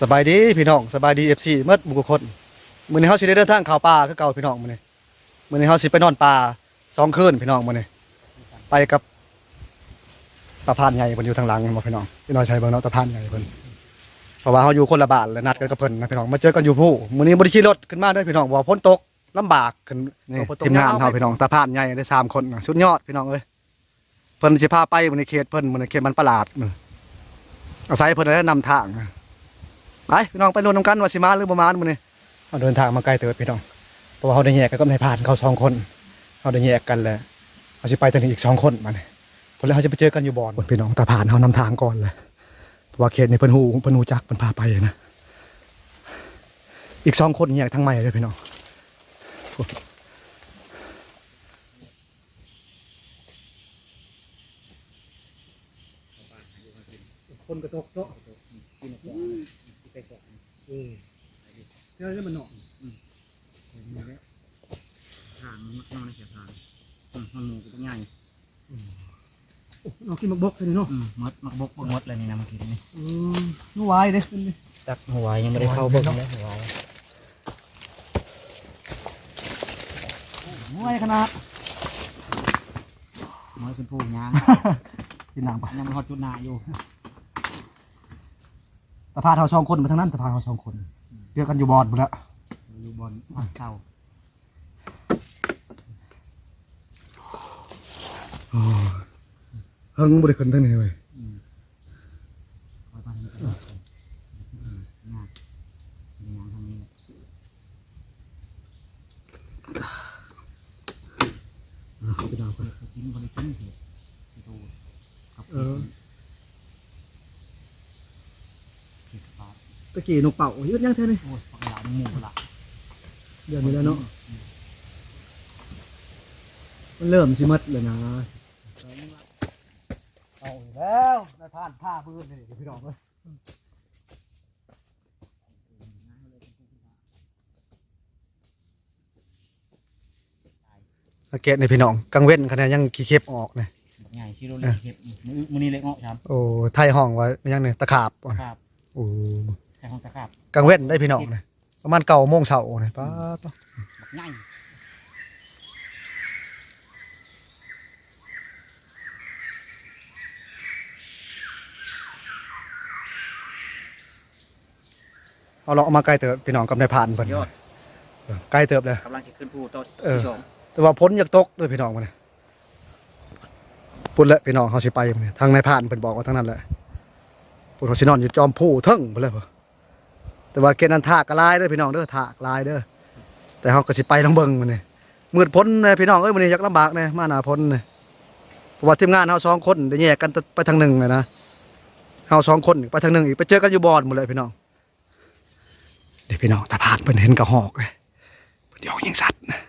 สบายดีพี่น้องสบายดีเอฟซีเมื่อบุกคนมื้อนี้เฮาสิได้เดินทางเข้าป่าคือเก่าพี่น้องมื้อนี้มื้อนี้เฮาสิไปนอนป่าสองคืนพี่น้องมื้อนี้ไปกับตาพานใหญ่เพิ่นอยู่ทางหลังบ่พี่น้องพี่น้องใช้เบิ่งเนาะตาพานใหญ่เพิ่นเพราะว่าเฮาอยู่คนละบ้านและนัดกันกับเพิ่นนะพี่น้องมาเจอกันอยู่ผู้มื้อนี้บ่ได้ขี่รถขึ้นมาเด้อพี่น้องบ่ว่าฝนตกลำบากขึ้นนี่ทีมงานเฮาพี่น้องตาพานใหญ่ได้สามคนน่ะสุดยอดพี่น้องเอ้ยเพิ่นสิพาไปมื้อนี้เขตเพิ่นมื้อนี้เขตมันประหลาดมื้ออาศัยเพิ่นได้นำทาง ไปพี่น้องไปรวนน้ำกันว่าสิมาหรือประมาณมื้อนี้เอาเดินทางมาไกลเติบพี่น้องเพราะว่าเขาได้แยกกันกับนายพรานเขาสองคนเขาได้แยกกันแล้วเขาสิไปตัวนี้อีกสองคนมาเนี่ยพอแล้วเขาจะไปเจอกันอยู่บ่อนพี่น้องตาผ่านเขานำทางก่อนเลยเพราะว่าเขตนี้เพิ่นหูเพิ่นหูจักเพิ่นพาไปนะอีกสองคนแยกทางใหม่เลยพี่น้องคนกระตกเนาะ เจอแล้วมันหนอนทางมันนอนในเขียทางอืมมันหมูก็ต้องใหญ่เรากินมักบกเลยเนาะอืมมดมักบกมดเลยนี่นะเมื่อกี้นี่อืมนู่นวายเด้ขึ้นเลยจักหัวยังไม่ได้เข้าเบิ้งเลยหัววายขนาดมันเป็นผู้ยางกินน้ำปะยังไม่ฮอดจุดหนาอยู่ ตะพานเขาสองคนมาทางนั้นตะพานเขาสองคนเจอกันอยู่บอดหมดแล้วอยู่บนอ่างเข้าเฮิงบริขึ้นทั้งนี้เลยอืมคอยไปนี่ก็ได้อืมยากมียางทางนี้แหละพี่น้องเห็ดก็กินบริกินเห็ดที่ตูกับ เออ เห็ดปลา ตะกี้นกเป่ายืดยังเท่านี้โอ้ยปลาหลามหมูปลาเดือนนี้แล้วเนาะมันเริ่มชิมัดเลยนะเอาอีกแล้วนายพานผ้าพื้นนี่พี่น้องเลยสังเกตในพี่น้องกังเว้นคะแนนยังขี้เข็บออกเนี่ยบักใหญ่ชิโรเล็กเห็ดมือมือนี้เล็กเงาะช้โอ้ไทยห้องไว้ยังเนี่ยตะขาบำครับโอ้ ใช้ของตะขาบกังเว้นได้พี่น้องเลยประมาณเก่าโมงเช้าเนี่ยป้าดบักใหญ่เอาเราเอามาไกลเติบพี่น้องกับนายผ่านเพิ่นยอดเออไกลเติบเลย กำลังจะขึ้นภูโต๊ะเออ ที่สองแต่ว่าพ้นอยากตกด้วยพี่น้องมันเนี่ยพุ่นแหละพี่น้องเขาสิไปมื้อนี้ทางนายผ่านเพิ่นบอกว่าทางนั้นแหละพุ่นเขาสินอนอยู่จอมผู้เทิงพุ่นเลยบ่ แต่ว่าเกณฑ์นั้นทากกลายเด้อพี่น้องเด้อทากลายเด้อแต่เขาก็สิไปทางเบิงมันนี่มืดพ้นเลยพี่น้องเอ้ยมื้อนี้อยากลำบากแน่มาหนาพ้นนี่เพราะว่าทีมงานเฮาสองคนได้แยกกันไปทางหนึ่งเลยนะเฮาสองคนไปทางหนึ่งอีกไปเจอกันอยู่บอนหมดเลยพี่น้องเดี๋ยวพี่น้องตาผ่านเพิ่นเห็นกระหอกเลยเพิ่นหยอกยิงสัตว์นะ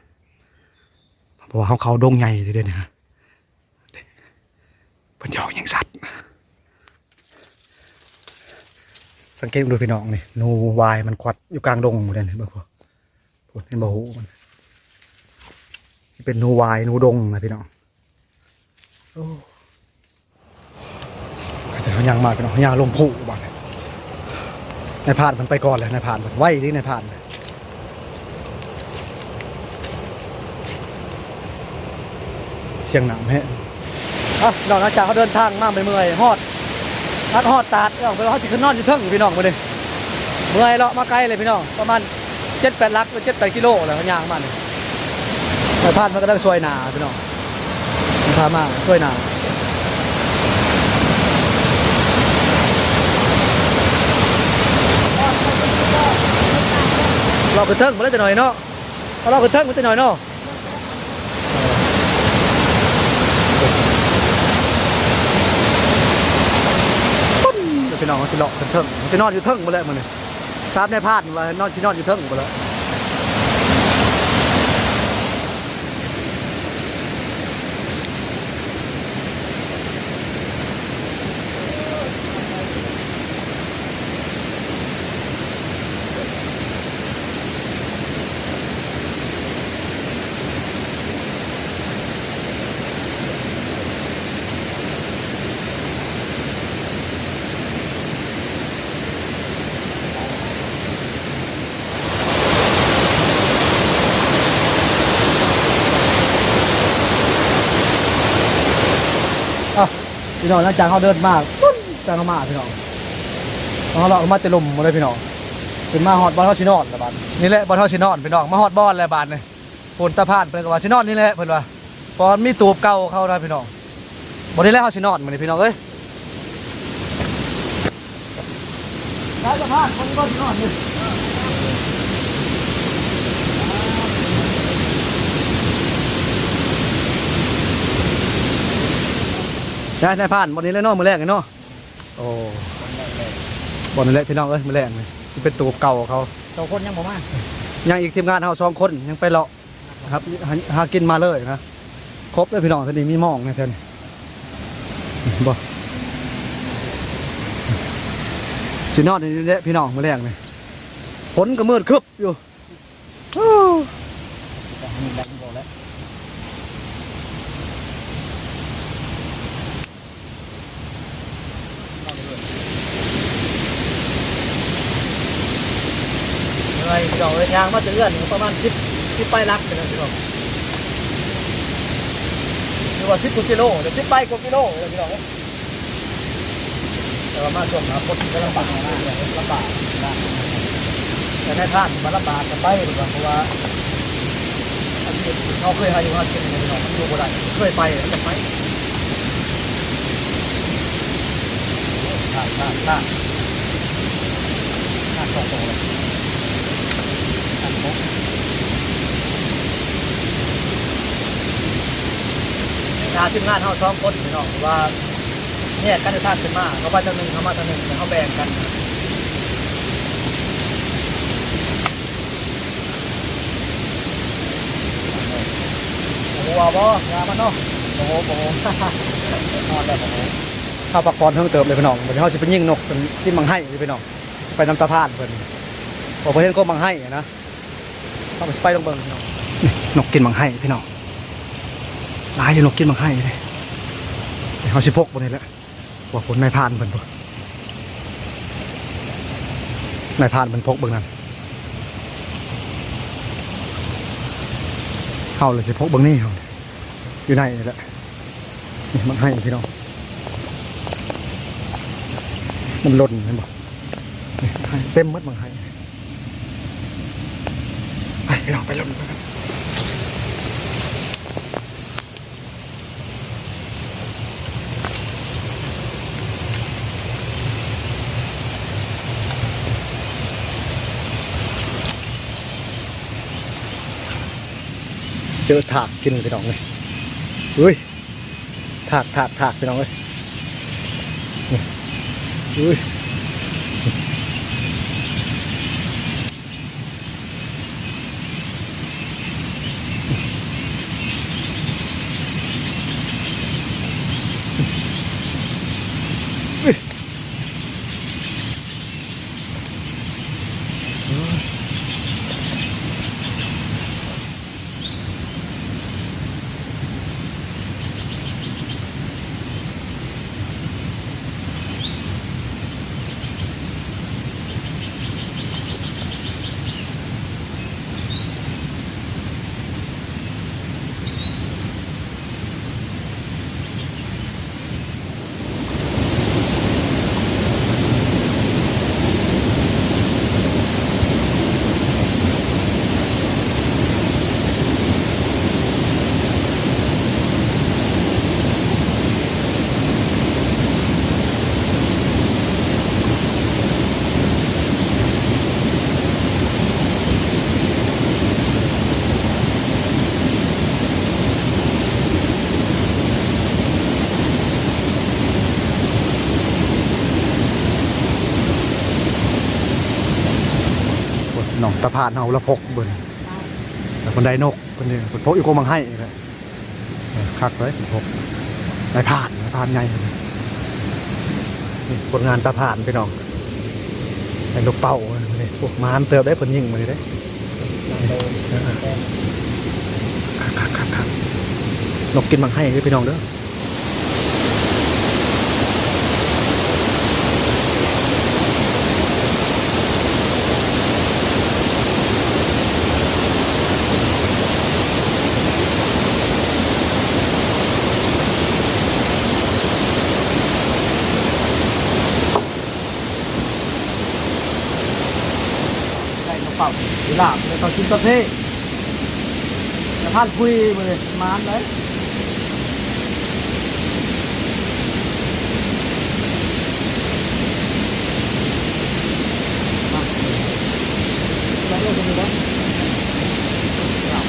เพราะว่าเขาเขาดงใหญ่เลยเนี่ยฮะเพิ่นหยอกย่างสัตว์ สังเกตดูพี่น้องนี่นูวายมันควัดอยู่กลางดงหมดเลยเห็นบ่พอพูดเห็นบ่หูมันสิเป็นนูวายนูดงนะพี่น้องโอ้แต่เขายังมาพี่น้องเขายังลงผู้บ้านนายผ่านมันไปก่อนเลยนายผ่านมันไหวดินายผ่านเชียงหนามแฮะอะนอกจาเขาเดินทางมาไปเมื่อยฮอด ทัดฮอดตาดเอาไปว่าเขาจะขึ้นนอนอยู่เทิงพี่น้องมาเลยเมื่อยเลาะมาไกลเลยพี่น้องประมาณเจ็ดแปดลักเจ็ดแปดกิโลแล้วเขาย่างมาเลยไปพานมันก็ต้องช่วยหนาพี่น้องมันพามาช่วยหนาเราขึ้นเทิงมาเลยแต่หน่อยเนาะเราขึ้นเทิงมาแต่หน่อยเนาะ เดี๋ยว พี่น้องเขาสิเลาะเทิงๆสินอนอยู่เทิงหมดเลยมันนี่ตาบในพาดว่า นอนสินอนอยู่เทิงหมดเลย พี่น้องหลังจากเขาเดินมากปุ๊บจางเขามาพี่น้องเขาเรามาเตะลมมดเลยพี่น้องเป็นมาฮอดบอลเฮาชินอนละบาดนี่แหละบอลเฮาชินอนพี่น้องมาฮอดบอลแล้วบาดนี่โพนตะพานเพิ่นก็ว่าชินอนนี่แหละเพิ่นว่าเพอมีตูบเก่าเข้านะพี่น้องบ่ได้แล้วเฮาชินอนมื้อนพี่น้องเอ้ยสายสะพานคนก็ชินอนนี่ ได้ได้ผ่านบนนี้เลยเนาะมื้อแรกเลยเนาะโอ้บนนี้แหละพี่น้องเอ้ยมื้อแรกเลยที่เป็นตูบเก่าเขาตัวคนยังบ่มายังอีกทีมงานเราสองคนยังไปเลาะนะครับหาหากินมาเลยนะครบเลยพี่น้องทีนี้มีหมองในเทนบ่สินอดนี่แหละพี่น้องมาแรงเลยฝนก็มืดคึบอยู่โอ้แต่มีแรงบ่แล้วเหนื่อย พี่น้องเลยยางมาจะเลื่อนประมาณสิบสิบไปรักเลยนะพี่น้องหรือว่าสิบกกิโลเดี๋ยวสิบไปกว่ากิโลเลยพี่น้องแต่ว่ามาช่วงหนาฝนก็ลำบากมากเลำบากนะแต่ในท่านมันลำบากกันไปดีกว่าเพราะว่าอันนี้เขาเคยให้อยู่ว่าเป็นยังไงมันอยู่บ่ได้เคยไปแล้วจะไปข้าข้าข้าข้าสองตัวเลยข้าสอง งานทีมงานเขาสองคนพี่น้องว่าแยกกันในท่านขึ้นมาเขาไปทางหนึ่งเขามาทาหนึ่งเขาแบ่งกันโอ้โหเอาบ่ยามันเนาะโอ้โหโอ้โหนอนแล้วโอ้โหข้าวปักปอนเพิ่งเติมเลยพี่น้องเดี๋ยวเขาสิไปยิ่งนกเป็นที่มังให้เลยพี่น้องไปนำตาพานเพิ่นบอกประเทศก็มังให้นะต้องไปสไปลงเบิ่งพี่น้องนี่นกกินมังให้พี่น้อง ลายอยู่นกกินมังให้เลยเขาสิพกบนนี้แหละว่าผลนายพานเพิ่นบ่นายพานเพิ่นพกเบิ่งนั่นเข้าเลยสิพกเบางนี่เขาอยู่ในนี่แหละนี่มันให้พี่น้องมันหล่นเห็นบ่นี่เต็มมัดมันให้ไปพี่น้องไปหล่นไปกัน เจอถากกินพี่น้องเลยอุ้ยถากถากถากพี่น้องเลยอุ้ย ตะพานเอาละพกเบิ่นแต่คนใดนกคนนี้คนพกอีกคนมังให้เลยคักเลยพกนายผ่านนายผ่านไงผลงานตะพานพี่น้องเป็นลูกเป้าเลยพวกมานเติบได้ผลยิ่งมาเลยได้นางโดนเออคักคักคักนกกินมังให้เด้อพี่น้องเด้อ ลาเลยต้องกินกาแฟจะพานคุยมาเลยมานเลยแล้วก็จะแล้ว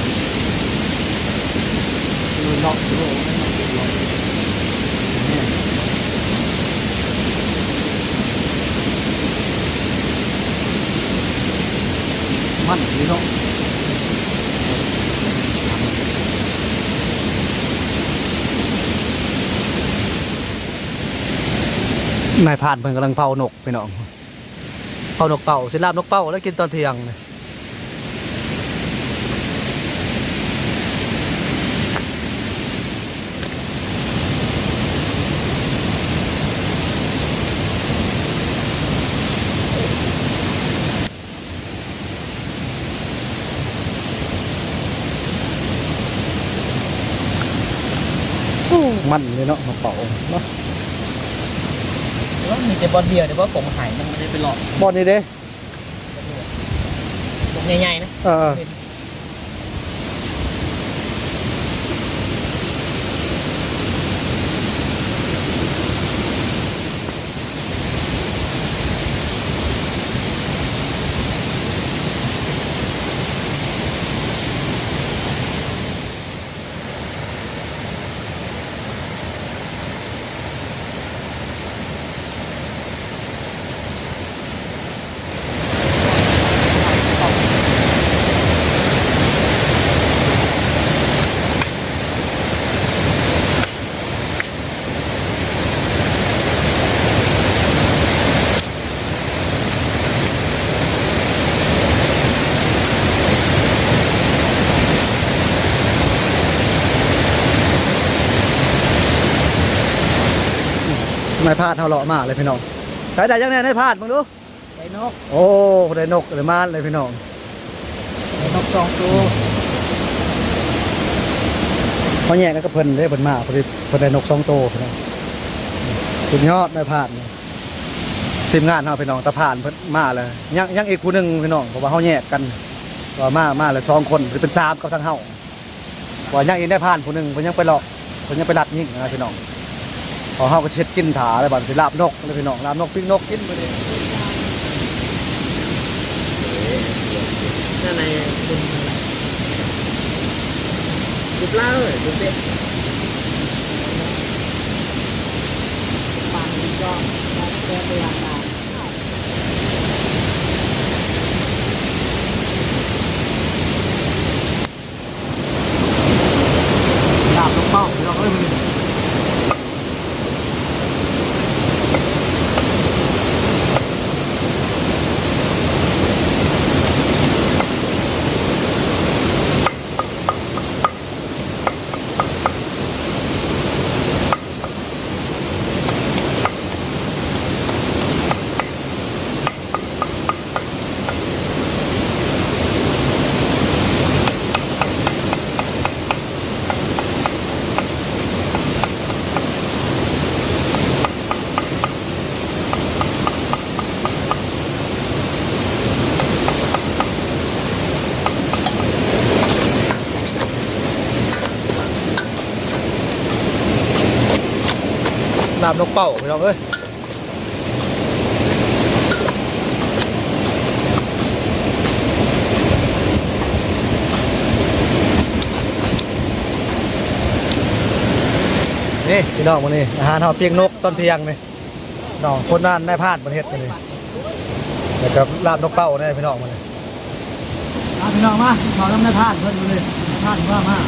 ดูนอกดูไม่นอกดูนอกเนี่ย มันนี่เนาะนายผ่านเพิ่นกำลังเผานกพี่น้องเผานกเป่าสิลาบนกเป่าแล้วกินตอนเที่ยงเลย มันเลยเนาะมาเป่าเนาะว่ามีแต่บอลเดียวแต่ว่าผมหายมันไม่ได้ไปหลอกบอลนี่เด้ผมใหญ่ๆนะเออ นายพลาดเท่าเลาะมากเลยพี่น้องใช้ได้ยังไงนายพลาดมึงดูไอ้นกโอ้ได้นกได้มานเลยพี่น้องไอ้นกสองตัวเขาแย่งกันกับเพิ่นได้เพิ่นมาพอดีเพิ่นได้นกสองโตวพี่น้องสุดยอดนายพลาดนี่ทีมงานเฮาพี่น้องตะผ่านเพิ่นมาเลยยังยังอีกผู้หนึงพี่น้องเพราะว่าเฮาแยกกันว่ามามาเลยสองคนหรือเป็นสามกับทางเฮาว่ายังอีกได้ผ่านผู้หนึงเพิ่นยังไปหลอกเพิ่นยังไปรัดยิงนะพี่น้อง พอเฮาก็เช็ดกินถาเลยบัดสิลาบนกเลยพี่น้องลาบนกปิ้งนกกินไปเลยนั่นไงคุณจุดเล่าเลยจุดเด็ดปานดีก็แก้เวลาาบนกเป้าพี่น้องเอ้ยนี่พี่น้องมื้อนี้อาหารเฮาเปียงนกตอนเทียงนี่น้องคนนั้นได้พลาดประเทศมื้อนี้แล้วก็ลาบนกเป้านี่พี่น้องมื้อนี้อ่พี่น้องมาขอน้ำได้พลาดเพิ่อนี้ได้พลาดว่ามา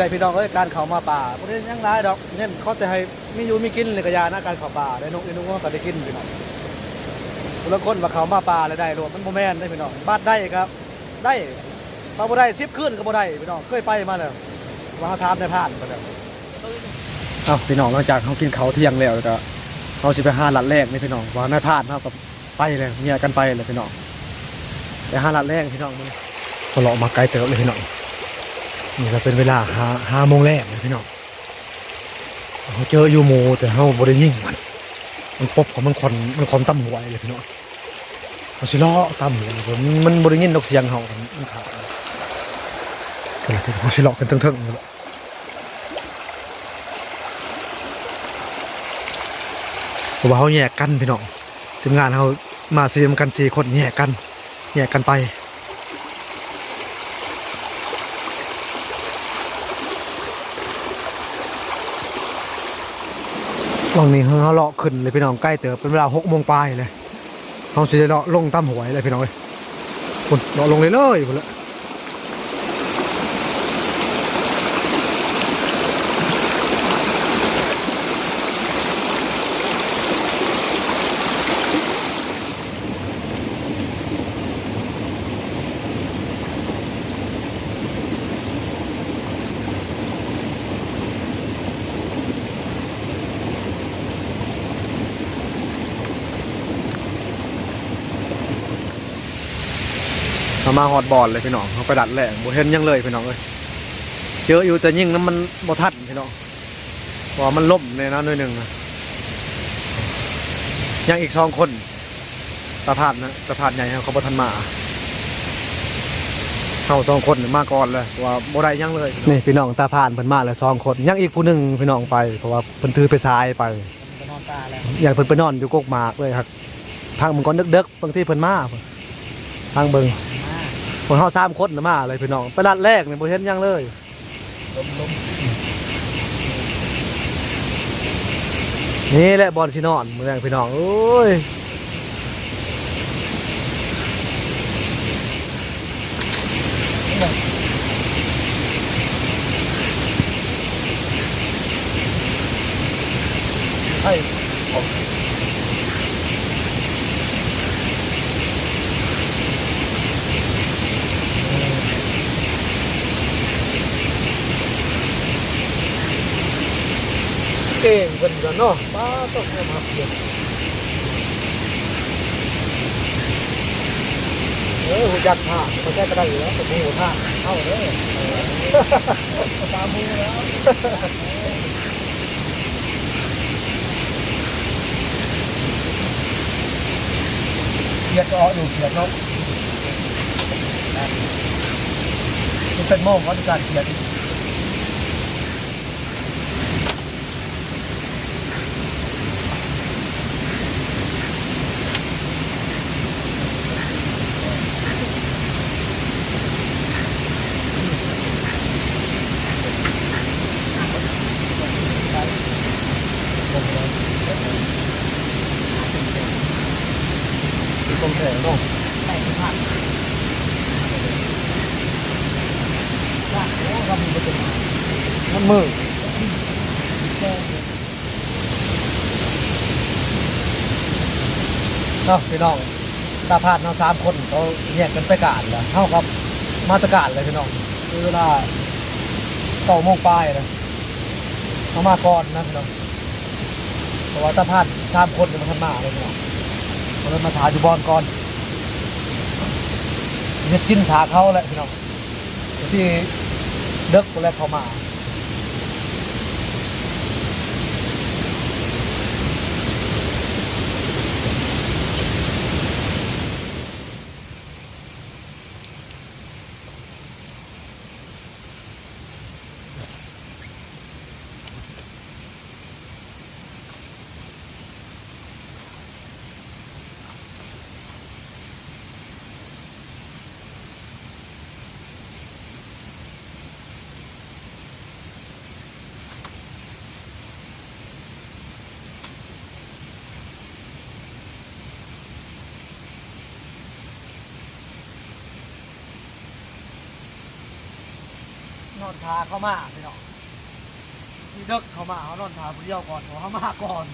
ได้พี่น้องเอ้ยการเข้ามาป่าบ่ได้หยังร้ายดอกเน้นเขาแต่ให้มีอยู่มีกินเลยก็ยานะการเข้าป่าได้นกอีนุ้งก็ได้กินพี่น้องคนละคนว่าเข้ามาป่าแล้วได้รวมมันบ่แม่นได้พี่น้องบาดได้ครับ ได้ปลาบ่ได้10คืนก็บ่ได้พี่น้องเคยไปมาแล้วว่าเขาถามได้ผ่านไปแล้วเอ้าพี่น้องหลังจากเขากินข้าวเที่ยงแล้วก็เขาสิไปหาลัดแรกนี่พี่น้องว่านายผ่านเฮาก็ไปเลยเมียกันไปเลยพี่น้องไปหาลัดแรกพี่น้องมื้อนี้ก็เลาะมาไกลเติบเลยพี่น้อง นี่ก็เป็นเวลาห้าห้าโมงแรกนะพี่น้องเขาเจออยู่หมูแต่เขาบริยิ่งมัน มันปบของมันคอนมันคอนตั้มหัวเลยพี่น้องเขาสิล้อตั้มหัวผมมันบริยินนกเสียงเขามันขาดก็เลยเขาสิล้อกันเทิงๆเลยเพราะว่าเขาแยกกันพี่น้องทีมงานเขามาซีมกันสี่คนแยกกันแยกกันไป วังนี้เขาเลาะขึ้นเลยพี่น้องใกล้เติบเป็นเวลาหกโมงปลายเลยเขาจะเลาะลงตั้มหวยเลยพี่น้องเลยเลาะลงเลยเลยหมดละ เขามาฮอดบอลเลยพี่น้องเขาไปดัดแหลงบ่เห็นหยังเลยพี่น้องเลยเจออยู่แต่ยิ่งน้ำมันบ่ทันพี่น้องเพราะว่ามันล่มในนั้นหน่อยหนึ่งนะยังอีกสองคนตาพาดนะตาพาดใหญ่เขาบ่ทันมาเขาสองคนน่ะมาก่อนเลยเพราะว่าบ่ได้หยังเลยนี่พี่น้องตาพาดเพิ่นมาแล้วสองคนยังอีกผู้หนึงพี่น้องไปเพราะว่าเพิ่นถือไปซ้ายไปไปนอนตาแล้วอย่างเพิ่นไปนอนอยู่กกหมากเลยครับทางมันก็เด็กๆบางทีเพิ่นมาทางเบิงมา คนเฮาสามคนน่ะมาเลยพี่น้องไปรัดแรกนี่บ่เห็นหยังเลยนี่แหละบอลสินอนเมืองพี่น้องโอ้ย เก่งเพิ่นกันเนาะป้าต้องมาหักเดี๋ยวเออหูจักท่าเขาแก้ก็ได้อยู่แล้วแต่หูท่าเข้าเด้อตามหูแล้วเกียดก็ออกอยู่เกียดเนาะมันเป็นโม่งเขาในการเกียด ตรงแถวเนาะ ใส่ถุงผักว่า โอ้เรามือเนาะพี่น้องตาพาดเนาะสามคนเขาแยกกันไปการแล้วเท่ากับมาตรการเลยพี่น้องคือเวลาเก้าโมงปลายนะเขามาก่อนนะพี่น้องเพราะว่าตาพาดสามคนเนี่ยมันทันมาเลยพี่น้องเขาเลยมาถาอยู่บอลก่อนเฮ็ดกินถาเขาแหละพี่น้องที่ เด็กคนแรกเข้ามา อนทาเข้ามาพี่น้องที่เด็กเข้ามาเขานอนทาผู้เดียวก่อนเขามาก่อน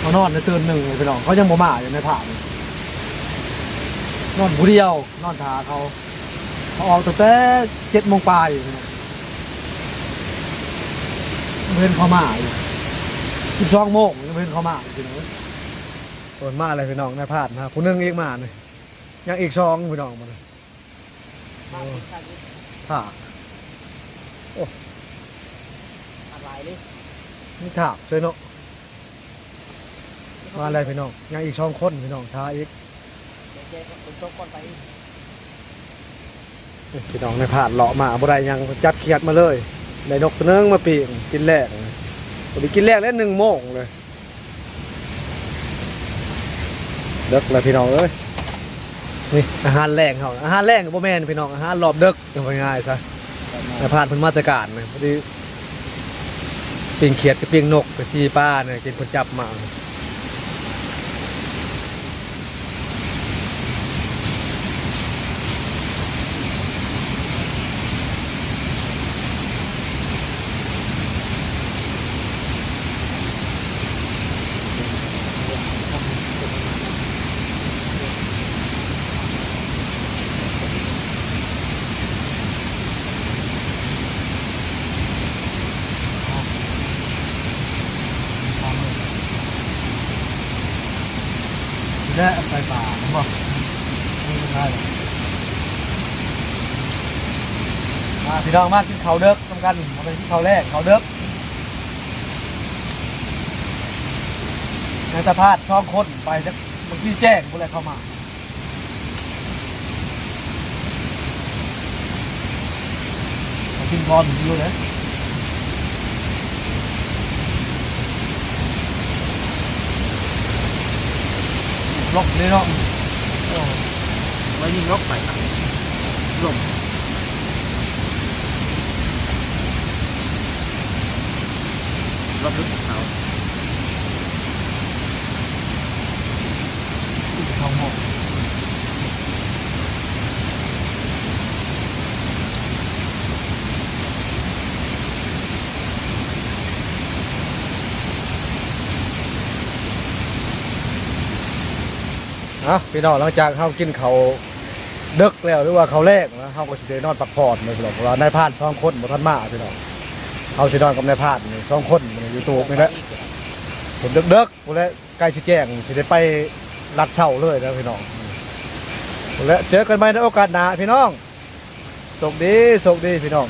เขานอนในตื่นหนึ่งเลยพี่น้องเขายังบ่มาอยู่ในผาน นอนผู้เดียวนอนทาเขาเขาออกตั้งแต่เจ็ดโมงปลายอยู่พี่น้องเพื่อนเขามาอยู่สิบสองโมงยังเพื่อนเขามาอยู่พี่น้องเปิดมาเลยพี่น้องในผ่านนะผู้หนึงอีกมาเลยยังอีกสองพี่น้องมาเลยถากอะไรเลยนี่ถากเลยเนาะมาเลยพี่น้องยังอีกสองคนพี่น้องทาอีก เจ๊ก็เป็นต๊ะก่อนไปพี่น้องในผาดเลาะมาบ่ได้ยังจัดเขียดมาเลยได้นกตัวหนึงมาปีกกินแรกพอดีกินแรกแล้วหนึ่งโมงเลยเด็กเลยพี่น้องเอ้ยนี่อาหารแรงเขาอาหารแรงกับพ่แม่นพี่น้องอาหารรอบเด็กยังง่ายซะในผาดพิ่นมาตรการเนะพอดีปิงเขียดกับปิงนกกับจีป้าเนี่ยกินคนจับมา และไฟป่าผมบ่ไม่ได้มาพี่น้องมากินเขาเด็กทำกันเอาไปที่ข้าแรกเขาเด็กนายตาพาดช่องคนไปจะเมื่อกี้แจ้งบุอะไรเข้ามาเอากินก่อนอยู่เลย ล็อกเลยเนาะโอ้วยิงล็อกไปลมรอบลึกของเขา ทองหกะพี่น้องหลังจากเขากินเขาวดึกแล้วหรือว่าเขาวแรกนะเขาก็สิได้นอนพักผ่อนเลยพี่น้องเพราะว่านายพานสองคนบ่ทันมาพี่น้องเขาสินอนกับนายพานนี่สองคนนี่อยู่ตูบนี่แหละผมเด็กๆผมแล้วใกล้ชิแจ้งจะได้ไปรัดเสาเลยนะพี่น้องผมแล้วเจอกันใหม่ในโอกาสหน้าพี่น้องโชคดีโชคดีพี่น้อง